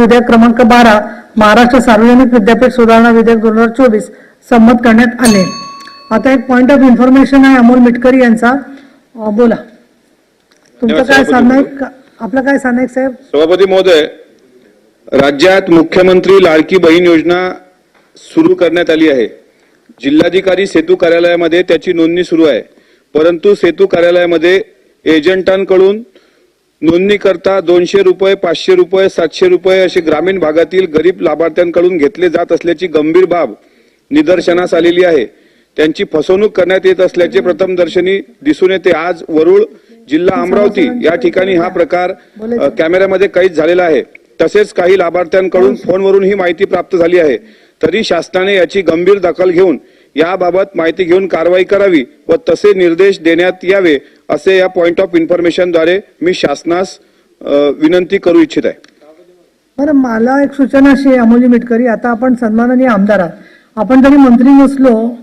विधेयक क्रमांक बारा महाराष्ट्र सार्वजनिक विद्यापीठ सुधारणा विधेयक दोन हजार चोवीस संमत करण्यात आले. आता एक पॉइंट ऑफ इन्फॉर्मेशन आहे अमोल मिटकरी यांचा. बोला. तुमचं काय साधनाईक आपलं काय साधनाईक साहेब? सभापती महोदय राज्यात मुख्यमंत्री लाडकी बहीण योजना सुरू करण्यात आली आहे. जिल्हाधिकारी सेतू कार्यालयामध्ये त्याची नोंदणी सुरू आहे. परंतु सेतू कार्यालयामध्ये एजंटांकडून नोंदणी करता दोनशे रुपये पाचशे रुपये सातशे रुपये असे ग्रामीण भागातील गरीब लाभार्थ्यांकडून घेतले जात असल्याची गंभीर बाब निदर्शनास आलेली आहे. त्यांची फसवणूक करण्यात येत असल्याचे प्रथम दर्शनी दिसून येते. आज वरुळ जिल्हा अमरावती या ठिकाणी हा प्रकार कॅमेऱ्यामध्ये कैद झालेला आहे. तसेच काही लाभार्थ्यांकडून फोनवरून ही माहिती प्राप्त झाली आहे. तरी शासनाने याची गंभीर दखल घेऊन याबाबत माहिती घेऊन कारवाई करावी व तसे निर्देश देण्यात यावे असे या पॉइंट ऑफ इन्फॉर्मेशनद्वारे मी शासनास विनंती करू इच्छित आहे. बरं मला एक सूचना अशी आहे अमोलजी मिटकरी. आता आपण सन्माननीय आमदार आहात. आपण जरी मंत्री नसलो